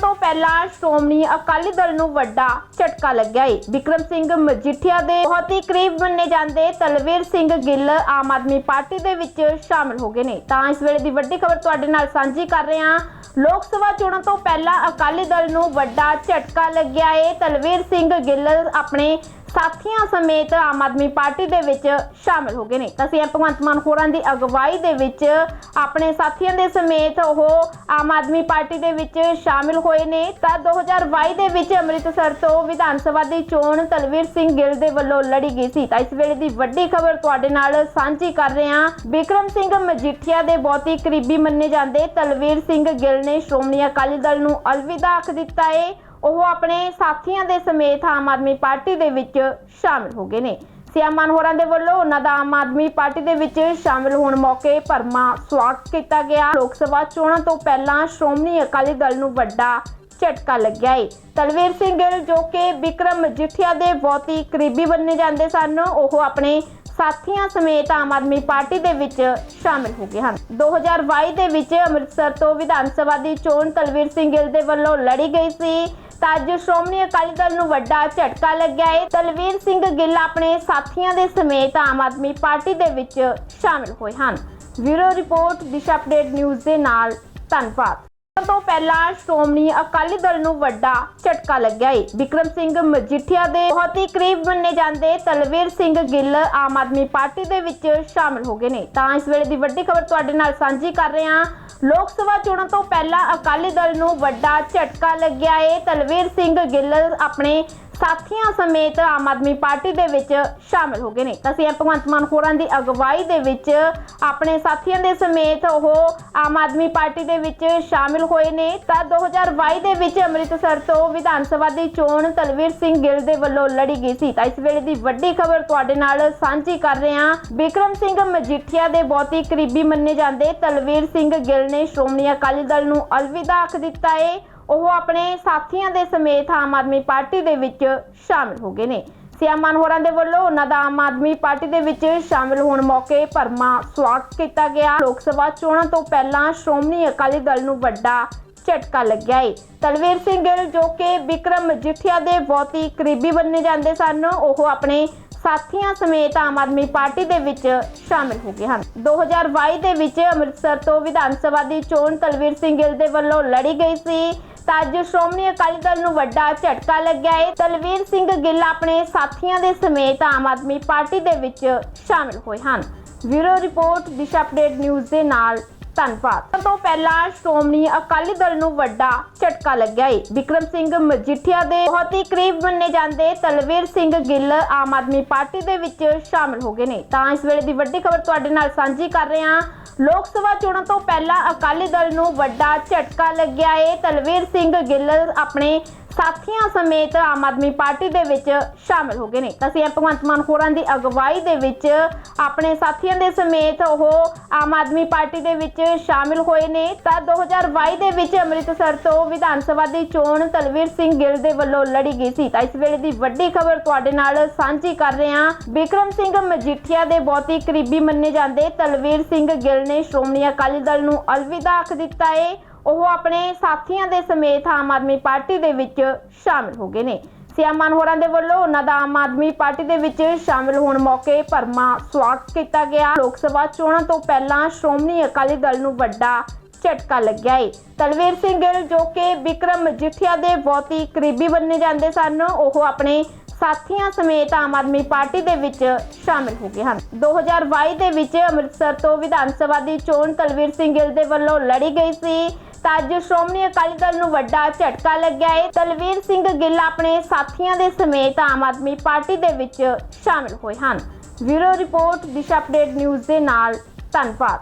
ਤੋਂ ਪਹਿਲਾਂ ਸ਼੍ਰੋਮਣੀ ਅਕਾਲੀ ਦਲ ਨੂੰ ਵੱਡਾ ਝਟਕਾ ਲੱਗਿਆ ਹੈ ਵਿਕਰਮ ਸਿੰਘ ਮਜੀਠੀਆ ਦੇ ਬਹੁਤ ਹੀ ਕਰੀਬ ਮੰਨੇ ਜਾਂਦੇ ਤਲਵੀਰ ਸਿੰਘ ਗਿੱਲ ਆਮ ਆਦਮੀ ਪਾਰਟੀ ਦੇ ਵਿੱਚ ਸ਼ਾਮਲ ਹੋ ਗਏ ਨੇ। ਤਾਂ ਇਸ ਵੇਲੇ ਦੀ ਵੱਡੀ ਖਬਰ ਤੁਹਾਡੇ ਨਾਲ ਸਾਂਝੀ ਕਰ ਰਹੇ ਹਾਂ। ਲੋਕ ਸਭਾ ਚੋਣਾਂ ਤੋਂ ਪਹਿਲਾਂ ਅਕਾਲੀ ਦਲ ਨੂੰ ਵੱਡਾ ਝਟਕਾ ਲੱਗਿਆ ਏ। ਤਲਵੀਰ ਸਿੰਘ ਗਿੱਲ ਆਪਣੇ ਸਾਥੀਆਂ ਸਮੇਤ ਆਮ ਆਦਮੀ ਪਾਰਟੀ ਦੇ ਵਿੱਚ ਸ਼ਾਮਲ ਹੋ ਗਏ ਨੇ। ਤਾਂ ਸੀਐਮ ਭਗਵੰਤ ਮਾਨ ਹੋਰਾਂ ਦੀ ਅਗਵਾਈ ਦੇ ਵਿੱਚ ਆਪਣੇ ਸਾਥੀਆਂ ਦੇ ਸਮੇਤ ਉਹ ਆਮ ਆਦਮੀ ਪਾਰਟੀ ਦੇ ਵਿੱਚ ਸ਼ਾਮਿਲ ਹੋਏ ਨੇ। ਤਾਂ 2022 ਦੇ ਵਿੱਚ ਅੰਮ੍ਰਿਤਸਰ ਤੋਂ ਵਿਧਾਨ ਸਭਾ ਦੀ ਚੋਣ ਤਲਵੀਰ ਸਿੰਘ ਗਿੱਲ ਦੇ ਵੱਲੋਂ ਲੜੀ ਗਈ ਸੀ। ਤਾਂ ਇਸ ਵੇਲੇ ਦੀ ਵੱਡੀ ਖਬਰ ਤੁਹਾਡੇ ਨਾਲ ਸਾਂਝੀ ਕਰ ਰਹੇ ਹਾਂ। ਵਿਕਰਮ ਸਿੰਘ ਮਜੀਠੀਆ ਦੇ ਬਹੁਤ ਹੀ ਕਰੀਬੀ ਮੰਨੇ ਜਾਂਦੇ ਤਲਵੀਰ ਸਿੰਘ ਗਿੱਲ ਨੇ ਸ਼੍ਰੋਮਣੀ ਅਕਾਲੀ ਦਲ ਨੂੰ ਅਲਵਿਦਾ ਆਖ ਦਿੱਤਾ ਏ। ਉਹ ਆਪਣੇ ਸਾਥੀਆਂ ਦੇ ਸਮੇਤ ਆਮ ਆਦਮੀ ਪਾਰਟੀ ਦੇ ਵਿੱਚ ਸ਼ਾਮਿਲ ਹੋ ਗਏ ਨੇ। ਸੀਐਮ ਹੋਰਾਂ ਦੇ ਵੱਲੋਂ ਉਹਨਾਂ ਦਾ ਆਮ ਆਦਮੀ ਪਾਰਟੀ ਦੇ ਵਿੱਚ ਸ਼ਾਮਿਲ ਹੋਣ ਮੌਕੇ ਭਰਮਾ ਸਵਾਗਤ ਕੀਤਾ ਗਿਆ। ਲੋਕ ਸਭਾ ਚੋਣਾਂ ਤੋਂ ਪਹਿਲਾਂ ਸ਼੍ਰੋਮਣੀ ਅਕਾਲੀ ਦਲ ਨੂੰ ਵੱਡਾ ਝਟਕਾ ਲੱਗਿਆ ਏ। ਤਲਵੀਰ ਸਿੰਘ ਗਿੱਲ ਜੋ ਕਿ ਵਿਕਰਮ ਮਜੀਠੀਆ ਦੇ ਬਹੁਤ ਹੀ ਕਰੀਬੀ ਬੰਨੇ ਜਾਂਦੇ ਸਨ, ਉਹ ਆਪਣੇ ਸਾਥੀਆਂ ਸਮੇਤ ਆਮ ਆਦਮੀ ਪਾਰਟੀ ਦੇ ਵਿੱਚ ਸ਼ਾਮਿਲ ਹੋ ਗਏ ਹਨ। 2022 ਦੇ ਵਿੱਚ ਅੰਮ੍ਰਿਤਸਰ ਤੋਂ ਵਿਧਾਨ ਸਭਾ ਦੀ ਚੋਣ ਤਲਵੀਰ ਸਿੰਘ ਗਿੱਲ ਦੇ ਵੱਲੋਂ ਲੜੀ ਗਈ ਸੀ। ਤਾਂ ਅੱਜ ਸ਼੍ਰੋਮਣੀ ਅਕਾਲੀ ਦਲ ਨੂੰ ਵੱਡਾ ਝਟਕਾ ਲੱਗਿਆ ਹੈ ਤਲਵੀਰ ਸਿੰਘ ਗਿੱਲ ਆਪਣੇ ਸਾਥੀਆਂ ਦੇ ਸਮੇਤ ਆਮ ਆਦਮੀ ਪਾਰਟੀ ਦੇ ਵਿੱਚ ਸ਼ਾਮਿਲ ਹੋਏ ਹਨ। Bureau report, Disha update news ਦੇ ਨਾਲ ਧੰਨਵਾਦ। ਸਭ ਤੋਂ ਪਹਿਲਾਂ ਸ਼੍ਰੋਮਣੀ ਅਕਾਲੀ ਦਲ ਨੂੰ ਵੱਡਾ ਝਟਕਾ ਲੱਗਿਆ ਹੈ ਵਿਕਰਮ ਸਿੰਘ ਮਜੀਠੀਆ ਦੇ ਬਹੁਤ ਹੀ ਕਰੀਬ ਮੰਨੇ ਜਾਂਦੇ ਤਲਵੀਰ ਸਿੰਘ ਗਿੱਲ ਆਮ ਆਦਮੀ ਪਾਰਟੀ ਦੇ ਵਿੱਚ ਸ਼ਾਮਲ ਹੋ ਗਏ ਨੇ। ਤਾਂ ਇਸ ਵੇਲੇ ਦੀ ਵੱਡੀ ਖਬਰ ਤੁਹਾਡੇ ਨਾਲ ਸਾਂਝੀ ਕਰ ਰਹੇ ਹਾਂ। ਲੋਕ ਸਭਾ ਚੋਣਾਂ ਤੋਂ ਪਹਿਲਾਂ ਅਕਾਲੀ ਦਲ ਨੂੰ ਵੱਡਾ ਝਟਕਾ ਲੱਗਿਆ ਏ। ਤਲਵੀਰ ਸਿੰਘ ਗਿੱਲ ਆਪਣੇ ਸਾਥੀਆਂ ਸਮੇਤ ਆਮ ਆਦਮੀ ਪਾਰਟੀ ਦੇ ਵਿੱਚ ਸ਼ਾਮਲ ਹੋ ਗਏ ਨੇ। ਤਾਂ ਸੀਐਮ ਭਗਵੰਤ ਮਾਨ ਹੋਰਾਂ ਦੀ ਅਗਵਾਈ ਦੇ ਵਿੱਚ ਆਪਣੇ ਸਾਥੀਆਂ ਦੇ ਸਮੇਤ ਉਹ ਆਮ ਆਦਮੀ ਪਾਰਟੀ ਦੇ ਵਿੱਚ ਸ਼ਾਮਿਲ ਹੋਏ ਨੇ। ਤਾਂ 2022 ਦੇ ਵਿੱਚ ਅੰਮ੍ਰਿਤਸਰ ਤੋਂ ਵਿਧਾਨ ਸਭਾ ਦੀ ਚੋਣ ਤਲਵੀਰ ਸਿੰਘ ਗਿੱਲ ਦੇ ਵੱਲੋਂ ਲੜੀ ਗਈ ਸੀ। ਤਾਂ ਇਸ ਵੇਲੇ ਦੀ ਵੱਡੀ ਖਬਰ ਤੁਹਾਡੇ ਨਾਲ ਸਾਂਝੀ ਕਰ ਰਹੇ ਹਾਂ। ਵਿਕਰਮ ਸਿੰਘ ਮਜੀਠੀਆ ਦੇ ਬਹੁਤ ਹੀ ਕਰੀਬੀ ਮੰਨੇ ਜਾਂਦੇ ਤਲਵੀਰ ਸਿੰਘ ਗਿੱਲ ਨੇ ਸ਼੍ਰੋਮਣੀ ਅਕਾਲੀ ਦਲ ਨੂੰ ਅਲਵਿਦਾ ਆਖ ਦਿੱਤਾ ਏ। ਉਹ ਆਪਣੇ ਸਾਥੀਆਂ ਦੇ ਸਮੇਤ ਆਮ ਆਦਮੀ ਪਾਰਟੀ ਦੇ ਵਿੱਚ ਸ਼ਾਮਿਲ ਹੋ ਗਏ ਨੇ। ਸੀਐਮ ਮਾਨ ਹੋਰਾਂ ਦੇ ਵੱਲੋਂ ਉਹਨਾਂ ਦਾ ਆਮ ਆਦਮੀ ਪਾਰਟੀ ਦੇ ਵਿੱਚ ਸ਼ਾਮਿਲ ਹੋਣ ਮੌਕੇ ਭਰਮਾ ਸਵਾਗਤ ਕੀਤਾ ਗਿਆ। ਲੋਕ ਸਭਾ ਚੋਣਾਂ ਤੋਂ ਪਹਿਲਾਂ ਸ਼੍ਰੋਮਣੀ ਅਕਾਲੀ ਦਲ ਨੂੰ ਵੱਡਾ ਝਟਕਾ ਲੱਗਿਆ ਏ। ਤਲਵੀਰ ਸਿੰਘ ਗਿੱਲ, ਜੋ ਕਿ ਵਿਕਰਮ ਮਜੀਠੀਆ ਦੇ ਬਹੁਤ ਹੀ ਕਰੀਬੀ ਬੰਨੇ ਜਾਂਦੇ ਸਨ, ਉਹ ਆਪਣੇ ਸਾਥੀਆਂ ਸਮੇਤ ਆਮ ਆਦਮੀ ਪਾਰਟੀ ਦੇ ਵਿੱਚ ਸ਼ਾਮਿਲ ਹੋ ਗਏ ਹਨ। 2022 ਦੇ ਵਿੱਚ ਅੰਮ੍ਰਿਤਸਰ ਤੋਂ ਵਿਧਾਨ ਸਭਾ ਦੀ ਚੋਣ ਤਲਵੀਰ ਸਿੰਘ ਗਿੱਲ ਦੇ ਵੱਲੋਂ ਲੜੀ ਗਈ ਸੀ। ਤਾਂ ਅੱਜ ਸ਼੍ਰੋਮਣੀ ਅਕਾਲੀ ਦਲ ਨੂੰ ਵੱਡਾ ਝਟਕਾ ਲੱਗਿਆ ਹੈ ਤਲਵੀਰ ਸਿੰਘ ਗਿੱਲ ਆਪਣੇ ਸਾਥੀਆਂ ਦੇ ਸਮੇਤ ਆਮ ਆਦਮੀ ਪਾਰਟੀ ਦੇ ਵਿੱਚ ਸ਼ਾਮਿਲ ਹੋਏ ਹਨ। Bureau report, Disha update news ਦੇ ਨਾਲ ਧੰਨਵਾਦ। ਸਭ ਤੋਂ ਪਹਿਲਾਂ ਸ਼੍ਰੋਮਣੀ ਅਕਾਲੀ ਦਲ ਨੂੰ ਵੱਡਾ ਝਟਕਾ ਲੱਗਿਆ ਹੈ ਵਿਕਰਮ ਸਿੰਘ ਮਜੀਠੀਆ ਦੇ ਬਹੁਤ ਹੀ ਕਰੀਬ ਮੰਨੇ ਜਾਂਦੇ ਤਲਵੀਰ ਸਿੰਘ ਗਿੱਲ ਆਮ ਆਦਮੀ ਪਾਰਟੀ ਦੇ ਵਿੱਚ ਸ਼ਾਮਿਲ ਹੋ ਗਏ ਨੇ। ਤਾਂ ਇਸ ਵੇਲੇ ਦੀ ਵੱਡੀ ਖਬਰ ਤੁਹਾਡੇ ਨਾਲ ਸਾਂਝੀ ਕਰ ਰਹੇ ਹਾਂ। ਲੋਕ ਸਭਾ ਚੋਣਾਂ ਤੋਂ ਪਹਿਲਾਂ ਅਕਾਲੀ ਦਲ ਨੂੰ ਵੱਡਾ ਝਟਕਾ ਲੱਗਿਆ ਏ। ਤਲਵੀਰ ਸਿੰਘ ਗਿੱਲ ਆਪਣੇ ਸਾਥੀਆਂ ਸਮੇਤ ਆਮ ਆਦਮੀ ਪਾਰਟੀ ਦੇ ਵਿੱਚ ਸ਼ਾਮਲ ਹੋ ਗਏ ਨੇ। ਤਾਂ ਸੀਐਮ ਭਗਵੰਤ ਮਾਨ ਹੋਰਾਂ ਦੀ ਅਗਵਾਈ ਦੇ ਵਿੱਚ ਆਪਣੇ ਸਾਥੀਆਂ ਦੇ ਸਮੇਤ ਉਹ ਆਮ ਆਦਮੀ ਪਾਰਟੀ ਦੇ ਵਿੱਚ ਸ਼ਾਮਿਲ ਹੋਏ ਨੇ। ਤਾਂ 2022 ਦੇ ਵਿੱਚ ਅੰਮ੍ਰਿਤਸਰ ਤੋਂ ਵਿਧਾਨ ਸਭਾ ਦੀ ਚੋਣ ਤਲਵੀਰ ਸਿੰਘ ਗਿੱਲ ਦੇ ਵੱਲੋਂ ਲੜੀ ਗਈ ਸੀ। ਤਾਂ ਇਸ ਵੇਲੇ ਦੀ ਵੱਡੀ ਖਬਰ ਤੁਹਾਡੇ ਨਾਲ ਸਾਂਝੀ ਕਰ ਰਹੇ ਹਾਂ। ਵਿਕਰਮ ਸਿੰਘ ਮਜੀਠੀਆ ਦੇ ਬਹੁਤ ਹੀ ਕਰੀਬੀ ਮੰਨੇ ਜਾਂਦੇ ਤਲਵੀਰ ਸਿੰਘ ਗਿੱਲ ਨੇ ਸ਼੍ਰੋਮਣੀ ਅਕਾਲੀ ਦਲ ਨੂੰ ਅਲਵਿਦਾ ਆਖ ਦਿੱਤਾ ਹੈ ਉਹ ਆਪਣੇ ਸਾਥੀਆਂ ਦੇ ਸਮੇਤ ਆਮ ਆਦਮੀ ਪਾਰਟੀ ਦੇ ਵਿੱਚ ਸ਼ਾਮਿਲ ਹੋ ਗਏ ਨੇ। ਸੀਐਮ ਹੋਰਾਂ ਦੇ ਵੱਲੋਂ ਉਹਨਾਂ ਦਾ ਆਮ ਆਦਮੀ ਪਾਰਟੀ ਦੇ ਵਿੱਚ ਸ਼ਾਮਿਲ ਹੋਣ ਮੌਕੇ ਭਰਮਾ ਸਵਾਗਤ ਕੀਤਾ ਗਿਆ। ਲੋਕ ਸਭਾ ਚੋਣਾਂ ਤੋਂ ਪਹਿਲਾਂ ਸ਼੍ਰੋਮਣੀ ਅਕਾਲੀ ਦਲ ਨੂੰ ਵੱਡਾ ਝਟਕਾ ਲੱਗਿਆ ਏ। ਤਲਵੀਰ ਸਿੰਘ ਗਿੱਲ ਜੋ ਕਿ ਵਿਕਰਮ ਮਜੀਠੀਆ ਦੇ ਬਹੁਤ ਹੀ ਕਰੀਬੀ ਬੰਨੇ ਜਾਂਦੇ ਸਨ, ਉਹ ਆਪਣੇ ਸਾਥੀਆਂ ਸਮੇਤ ਆਮ ਆਦਮੀ ਪਾਰਟੀ ਦੇ ਵਿੱਚ ਸ਼ਾਮਿਲ ਹੋ ਗਏ ਹਨ। 2022 ਦੇ ਵਿੱਚ ਅੰਮ੍ਰਿਤਸਰ ਤੋਂ ਵਿਧਾਨ ਸਭਾ ਦੀ ਚੋਣ ਤਲਵੀਰ ਸਿੰਘ ਗਿੱਲ ਦੇ ਵੱਲੋਂ ਲੜੀ ਗਈ ਸੀ। ਤਾਂ ਅੱਜ ਸ਼੍ਰੋਮਣੀ ਅਕਾਲੀ ਦਲ ਨੂੰ ਵੱਡਾ ਝਟਕਾ ਲੱਗਿਆ ਹੈ ਤਲਵੀਰ ਸਿੰਘ ਗਿੱਲ ਆਪਣੇ ਸਾਥੀਆਂ ਦੇ ਸਮੇਤ ਆਮ ਆਦਮੀ ਪਾਰਟੀ ਦੇ ਵਿੱਚ ਸ਼ਾਮਿਲ ਹੋਏ ਹਨ। Bureau report, Disha update news ਦੇ ਨਾਲ ਧੰਨਵਾਦ।